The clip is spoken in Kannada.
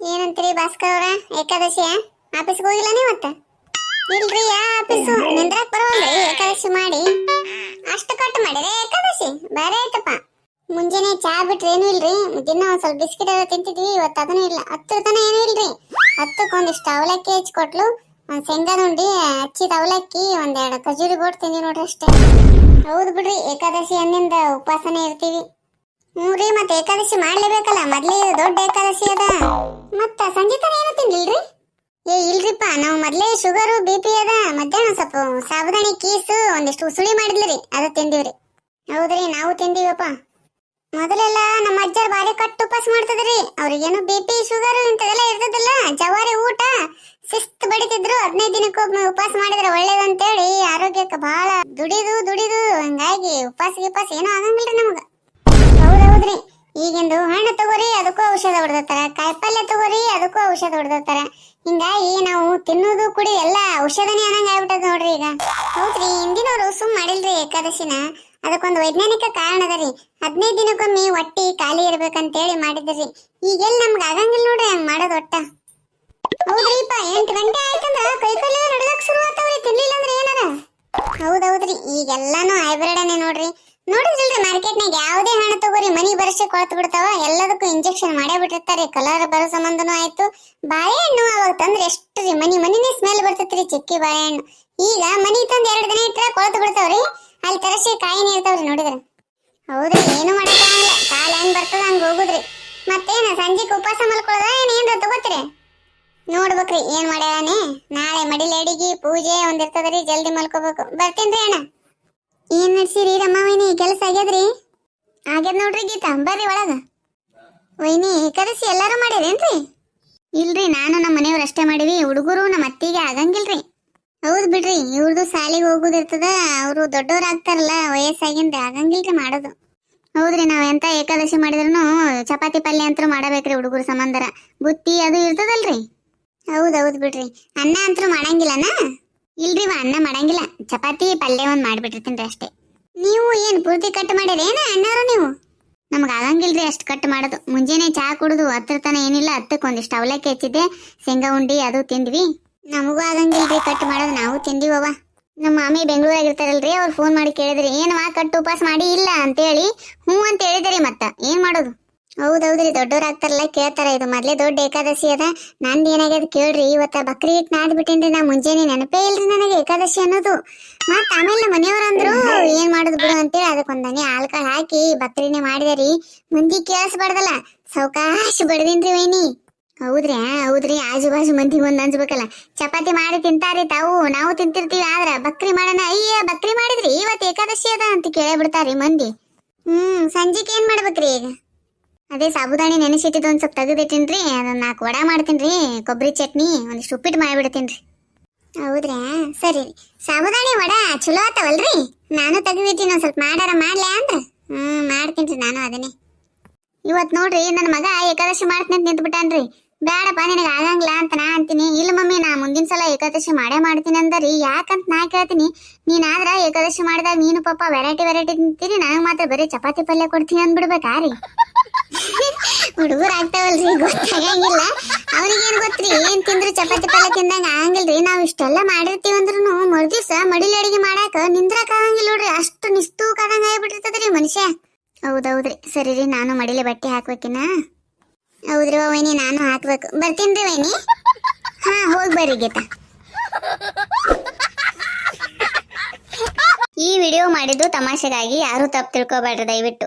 ಏನಂತೀರಿ ಭಾಸ್ಕರ್ ಅವ್ರ? ಏಕಾದಶಿಯ? ಆಫೀಸ್ಗೆ ಹೋಗಿಲ್ಲ ನೀವತ್ತ ಇಲ್ರಿ ಯಾ ಆಫೀಸು? ನಿಂದ್ರಾಕ್ ಬರೋಲ್ರಿ ಏಕಾದಶಿ ಮಾಡಿ. ಅಷ್ಟು ಕಟ್ ಮಾಡಿದ್ರೆ ಏಕಾದಶಿ ಬೇರೆ ಐತಪ್ಪ ಮುಂಜಾನೆ ಚಾ ಬಿಟ್ರೆ ಏನು ಇಲ್ರಿ. ದಿನ ಒಂದ್ ಸ್ವಲ್ಪ ಬಿಸ್ಕಿಟ್ ಎಲ್ಲ ತಿಂತಿದ್ವಿ ಇವತ್ತು ಅದನ್ನ ಇಲ್ಲ. ಹತ್ತರ ತನ ಏನು ಇಲ್ರಿ. ಹತ್ತಕ್ಕೆ ಒಂದಿಷ್ಟು ಅವಲಕ್ಕಿ ಹಚ್ಕೊಟ್ಲು ಒಂದ್ ಶೇಂಗಾದ ಉಂಡಿ ಹಚ್ಚಿದ ಅವಲಕ್ಕಿ ಒಂದೆರಡು ಖಜೂರಿ ಬೋಟ್ ತಿಂದಿ ನೋಡ್ರಿ ಅಷ್ಟೇ. ಹೌದು ಬಿಡ್ರಿ ಏಕಾದಶಿ ಅಂದಿಂದ ಉಪವಾಸನೆ ಇರ್ತೀವಿ. ಹ್ಞೂ ರೀ ಮತ್ತೆ ಏಕಾದಶಿ ಮಾಡ್ಲೇಬೇಕಲ್ಲ, ಮೊದ್ಲೇ ಇದು ದೊಡ್ಡ ಏಕಾದಶಿ ಅದ. ಮತ್ತ ಸಂಜೆ ತನ ಏನು ರೀ ಏ, ಇಲ್ರಿಪ್ಪ, ನಾವು ಮೊದ್ಲೇ ಶುಗರು, ಬಿ ಪಿ ಅದ, ಮಧ್ಯಾಹ್ನ ಸ್ವಲ್ಪ ಸಾಬುದಾಣಿ, ಕೀಸು, ಒಂದಿಷ್ಟು ಉಸುಳಿ ಮಾಡಿದ್ರಿ ಅದ ತಿಂದಿವ್ರಿ. ಹೌದ್ರಿ, ನಾವು ತಿಂದಿವಪ್ಪ. ಮೊದಲೆಲ್ಲ ನಮ್ಮ ಅಜ್ಜರ್ ಬಾರಿ ಕಟ್ಟು ಉಪವಾಸ ಮಾಡ್ತದ್ರಿ. ಅವ್ರಿಗೇನು ಬಿ ಪಿ, ಶುಗರ್ ಇಂಥದೆಲ್ಲ ಇರ್ತದಲ್ಲ, ಜವಾರಿ, ಊಟ, ಶಿಸ್ತು ಬಡಿತಿದ್ರು, ಹದಿನೈದು ದಿನಕ್ಕೊಮ್ಮೆ ಉಪವಾಸ ಮಾಡಿದ್ರೆ ಒಳ್ಳೇದಂತೇಳಿ ಆರೋಗ್ಯಕ್ಕೆ ಬಹಳ ದುಡಿದು ದುಡಿದು, ಹಂಗಾಗಿ ಉಪವಾಸ ಗಿಪಾಸ ಏನೂ ಆಗಂಗಿಲ್ರಿ ನಮಗ. ಹೌದೌದ್ರಿ. ಈಗಿಂದು ಹಣ್ಣು ತಗೋರಿ, ಅದಕ್ಕೂ ಔಷಧ ಹೊಡೆದಿರ್ತಾರ ಕಾಯಿಪಲ್ಯ ತಗೋರಿ, ಅದಕ್ಕೂ ಔಷಧ ಹೊಡೆದಿರ್ತಾರ ಹಿಂಗಾಗಿ ನಾವು ತಿನ್ನೋದು, ಕುಡಿ ಎಲ್ಲ ಔಷಧನೇ ಅನ್ನಂಗ ಆಗ್ಬಿಟ್ಟದ ನೋಡ್ರಿ ಈಗ. ಹೌದ್ರಿ, ಹಿಂದಿನವರು ಸುಮ್ ಮಾಡಿಲ್ರಿ ಏಕಾದಶಿನ. ಅದಕ್ಕೊಂದು ವೈಜ್ಞಾನಿಕ ಕಾರಣ ಅದ ರೀ. ಹದಿನೈದು ದಿನಕ್ಕೊಮ್ಮೆ ಹೊಟ್ಟಿ ಖಾಲಿ ಇರ್ಬೇಕಂತೇಳಿ ಮಾಡಿದ್ರಿ ಈಗೆಲ್ಲ ನಮ್ಗೆ ಆಗಂಗಿಲ್ಲ ನೋಡ್ರಿ ಹಂಗ್ ಮಾಡೋದು ಒಟ್ಟ. ಹೌದ್ರಿಪ್ಪ, ಎಂಟು ಗಂಟೆ ಆಯ್ತಂದ್ರ ಕೈಕಾಲೆಲ್ಲ ನಡ್ಲಕ್ ಶುರು ಆಗ್ತಾವ್ರಿ. ತಿನ್ಲಿಲ್ಲ ಅಂದ್ರೆ ಏನಾರ? ಹೌದೌದ್ರಿ, ಈಗೆಲ್ಲಾನು ಹೈಬ್ರಿಡನೇ ನೋಡ್ರಿ. ನೋಡಿದ್ರಿಲ್ರಿ ಮಾರ್ಕೆಟ್ನಾಗ ತಗೋರಿ ಕೊಳತ್ ಬಿಡ್ತಾವ, ಎಲ್ಲದಕ್ಕೂ ಇಂಜೆಕ್ಷನ್ ಮಾಡೇ ಬಿಟ್ಟಿರ್ತಾರೆ. ಕಲರ್ ಬರೋ ಸಂಬಂಧನೂ ಆಯ್ತು. ಬಾಳೆಹಣ್ಣು ಅವಾಗ ತಂದ್ರೆ ಎಷ್ಟು ರೀ, ಮನಿ ಮನಿನೇ ಸ್ಮೆಲ್ ಬರ್ತೈತ್ರಿ ಚಿಕ್ಕಿ ಬಾಳೆಹಣ್ಣು ಈಗ ಮನಿ ತಂದ್ ಎರಡು ದಿನ ಇಟ್ರೆ ಕೊಳ್ತು ಬಿಡ್ತಾವ್ರಿ. ಅಲ್ಲಿ ತರಸಿ ಕಾಯಿನೇ ಇರ್ತಾವ್ರಿ ನೋಡಿದ್ರ. ಹೌದ್ರಿ, ಏನು ಮಾಡಕ್ಕಾಗಲ್ಲ ಕಾಲ ಹೆಂಗ್ ಬರ್ತದ ಹಂಗ ಹೋಗುದ್ರಿ. ಮತ್ತೇನ ಸಂಜೆಕ್ ಉಪವಾಸ ಮಲ್ಕೊಳ್ಳೋದ ಏನ್ ಏನ್ರ ತಗೋತೀರಿ? ನೋಡ್ಬೇಕ್ರಿ, ಏನ್ ಮಾಡ್ಯಾನೆ ನಾಳೆ ಮಡಿಲ ಅಡಿಗೆ, ಪೂಜೆ ಒಂದಿರ್ತದ್ರಿ ಜಲ್ದಿ ಮಲ್ಕೋಬೇಕು. ಬರ್ತೇನ್ರಿ ಅಣ್ಣ. ಏನ್ ನಡ್ಸಿರಿ ರಮಾವೈನಿ, ಕೆಲಸ ಆಗ್ಯದ್ರಿ? ಆಗ್ಯದ ನೋಡ್ರಿ ಗೀತಾ, ಬರ್ರಿ ಒಳಗ. ವೈನಿ, ಏಕಾದಶಿ ಎಲ್ಲಾರು ಮಾಡಿರೇನ್ರಿ ಇಲ್ರಿ, ನಾನು ನಮ್ಮ ಮನೆಯವ್ರು ಅಷ್ಟೇ ಮಾಡಿವಿ, ಹುಡುಗರು ನಮ್ಮ ಅತ್ತಿಗೆ ಆಗಂಗಿಲ್ರಿ. ಹೌದ್ ಬಿಡ್ರಿ ಇವ್ರದ್ದು ಸಾಲಿಗೆ ಹೋಗುದಿರ್ತದ, ಅವರು ದೊಡ್ಡವ್ರ ಆಗ್ತಾರಲ್ಲ ವಯಸ್ಸಾಗಿಂದ ಆಗಂಗಿಲ್ರಿ ಮಾಡೋದು. ಹೌದ್ರಿ, ನಾವ್ ಎಂತ ಏಕಾದಶಿ ಮಾಡಿದ್ರು ಚಪಾತಿ ಪಲ್ಯ ಅಂತೂ ಮಾಡಬೇಕ್ರಿ ಹುಡುಗರು ಸಂಬಂಧರ. ಬುತ್ತಿ ಅದು ಇರ್ತದಲ್ರಿ. ಹೌದೌದ್ ಬಿಡ್ರಿ. ಅನ್ನ ಅಂತೂ ಮಾಡಂಗಿಲ್ಲನಾ? ಇಲ್ರಿ ಅನ್ನ ಮಾಡಂಗಿಲ್ಲ. ಚಪಾತಿ ಪಲ್ಯ ಒಂದ್ ಮಾಡ್ಬಿಟ್ಟಿರ್ತೀನಿ ಅಷ್ಟೇ. ನೀವು ಏನು ಪೂರ್ತಿ ಕಟ್ ಮಾಡಿರಿ ಏನ ಅಣ್ಣಾರು ನೀವು? ನಮ್ಗೆ ಆಗಂಗಿಲ್ರಿ ಅಷ್ಟು ಕಟ್ ಮಾಡೋದು. ಮುಂಜಾನೆ ಚಹಾ ಕುಡಿದು ಹತ್ತಿರ ಏನಿಲ್ಲ ಹತ್ತಕ್ಕೆ ಒಂದಿಷ್ಟು ಅವಲಕ್ಕಿ ಹೆಚ್ಚಿದ್ದೆ, ಶೇಂಗಾ ಉಂಡಿ ಅದು ತಿಂದ್ವಿ. ನಮಗೂ ಆಗಂಗಿಲ್ರಿ ಕಟ್ ಮಾಡೋದು, ನಾವು ತಿಂದಿವವ ನಮ್ಮ ಮಾಮಿ ಬೆಂಗಳೂರಾಗ ಇರ್ತಾರಲ್ರಿ, ಅವ್ರು ಫೋನ್ ಮಾಡಿ ಕೇಳಿದ್ರಿ ಏನವಾ ಕಟ್ ಉಪವಾಸ ಮಾಡಿ ಇಲ್ಲ ಅಂತೇಳಿ, ಹ್ಞೂ ಅಂತ ಹೇಳಿದ್ರಿ ಮತ್ತೆ, ಏನು ಮಾಡೋದು? ಹೌದೌದ್ರಿ ಹೌದ್ರಿ ಆಗ್ತಾರಲ್ಲ ಕೇಳ್ತಾರ, ಇದು ಮೊದ್ಲೇ ದೊಡ್ಡ ಏಕಾದಶಿ ಅದ. ನಂದು ಏನಾಗ್ಯದ ಕೇಳ್ರಿ, ಇವತ್ತ ಬಕ್ರಿ ಹಿಟ್ ನಾದ್ ಬಿಟ್ಟೇನ್ರಿ ನಾ ಮುಂಜಾನೆ ನೆನಪೇ ಇಲ್ರಿ ನನಗೆ ಏಕಾದಶಿ ಅನ್ನೋದು. ಮತ್ತ ಆಮೇಲೆ ನಮ್ಮ ಮನೆಯವ್ರು ಅಂದ್ರು, ಏನ್ ಮಾಡುದು ಬಿಡು ಅಂತೇಳಿ ಅದಕ್ಕೊಂದನೆ ದನಿ ಆಲ್ಕಾಳ್ ಹಾಕಿ ಬಕ್ರಿನೇ ಮಾಡಿದರಿ ಮಂದಿ ಕೇಳಿಸ್ಬಾರ್ದಲ್ಲ, ಸೌಕಾಶ ಬಡ್ದಿನ್ರಿ ವೈನಿ. ಹೌದ್ರಿ ಹೌದ್ರಿ ಆಜು ಬಾಜು ಮಂದಿಗೆ ಒಂದ್ ಅನ್ಸ್ಬೇಕಲ್ಲ. ಚಪಾತಿ ಮಾಡಿ ತಿಂತಾರಿ ತಾವು, ನಾವು ತಿಂತಿರ್ತೀವಿ, ಆದ್ರ ಬಕ್ರಿ ಮಾಡೋಣ. ಅಯ್ಯ, ಬಕ್ರಿ ಮಾಡಿದ್ರಿ ಇವತ್ತು ಏಕಾದಶಿ ಅದ ಅಂತ ಕೇಳೇ ಬಿಡ್ತಾರಿ ಮಂದಿ. ಹ್ಮ್ ಸಂಜೆಗೆ ಏನ್ ಮಾಡ್ಬೇಕ್ರಿ ಈಗ? ಅದೇ ಸಾಬುದಾಣಿ ನೆನೆಸಿಟ್ಟಿದ್ದು ಒಂದು ಸ್ವಲ್ಪ ತೆಗೆದಿಟ್ಟಿನ್ರಿ ಅದನ್ನ ನಾಲ್ಕು ವಡ ರೀ ಕೊಬ್ಬರಿ ಚಟ್ನಿ, ಒಂದಿಷ್ಟು ಉಪ್ಪಿಟ್ಟು ರೀ ಹೌದ್ರಾ? ಸರಿ. ರೀ ಸಾಬುದಾಣಿ ವಡ ಚಲೋ ಆತವಲ್ರಿ? ನಾನು ತೆಗೆದಿಟ್ಟಿನಿ, ಒಂದು ಸ್ವಲ್ಪ ಮಾಡಾರ ಮಾಡ್ಲಾ ಅಂದ್ರ? ಹ್ಮ್ ರೀ ನಾನು ಅದನ್ನೇ. ಇವತ್ತು ನೋಡ್ರಿ ನನ್ನ ಮಗ ಏಕಾದಶಿ ಮಾಡ್ತೀನಿ ಅಂತ ನಿಂತ್ಬಿಟ್ಟಾನ್ರಿ. ಬೇಡಪ್ಪ ನಿನಗೆ ಆಗಂಗಿಲ್ಲ ಅಂತ ನಾ ಅಂತೀನಿ. ಇಲ್ಲ ಮಮ್ಮಿ, ನಾ ಮುಂದಿನ ಸಲ ಏಕಾದಶಿ ಮಾಡೇ ಮಾಡ್ತೀನಿ ಅಂದರಿ. ಯಾಕಂತ ನಾ ಕೇಳ್ತೀನಿ, ನೀನಾದ್ರ ಏಕಾದಶಿ ಮಾಡಿದಾಗ ನೀನು ಪಾಪ ವೆರೈಟಿ ವೆರೈಟಿ ತಿಂತೀನಿ ನನಗೆ ಮಾತ್ರ ಬರೀ ಚಪಾತಿ ಪಲ್ಯ ಕೊಡ್ತೀನಿ ಅಂದ್ಬಿಡ್ಬೇಕಾ ರೀ. ಹುಡುಗರು ಆಗ್ತಾವಲ್ರಿ ಗೊತ್ತಾಗಂಗಿಲ್ಲ ಅವನಿಗೇನ್ ಗೊತ್ತ್ರಿ, ಏನ್ ತಿಂದ್ರು ಚಪಾತಿ ಪಲ್ಲೆ ತಿಂದಂಗ ಆಗಂಗಿಲ್ರಿ. ನಾವು ಇಷ್ಟೆಲ್ಲ ಮಾಡಿರ್ತೀವಿ ಅಂದ್ರೂ ಮರುದಿವ್ಸ ಮಡಿಲಿ ಅಡಿಗೆ ಮಾಡಾಕ ನಿಂದ್ರಾಕ ಆಗಂಗಿಲ್ಲ ನೋಡ್ರಿ. ಅಷ್ಟು ನಿಸ್ತೂಕಾದಂಗ ಆಗ್ಬಿಟ್ಟಿರ್ತದ್ರಿ ಮನುಷ್ಯ. ಹೌದೌದ್ರಿ. ಸರಿ ರೀ, ನಾನು ಮಡಿಲಿ ಬಟ್ಟೆ ಹಾಕ್ಬೇಕಿನ ಹೌದ್ರಿ ವೈನಿ, ನಾನು ಹಾಕ್ಬೇಕು. ಬರ್ತೀನ್ರಿ ವೈನಿ. ಹಾ, ಹೋಗಿ ಬರ್ರಿ ಗೀತಾ. ಈ ವಿಡಿಯೋ ಮಾಡಿದ್ದು ತಮಾಷೆಗಾಗಿ ಯಾರು ತಪ್ಪು ತಿಳ್ಕೊಬೇಡ್ರಿ ದಯವಿಟ್ಟು.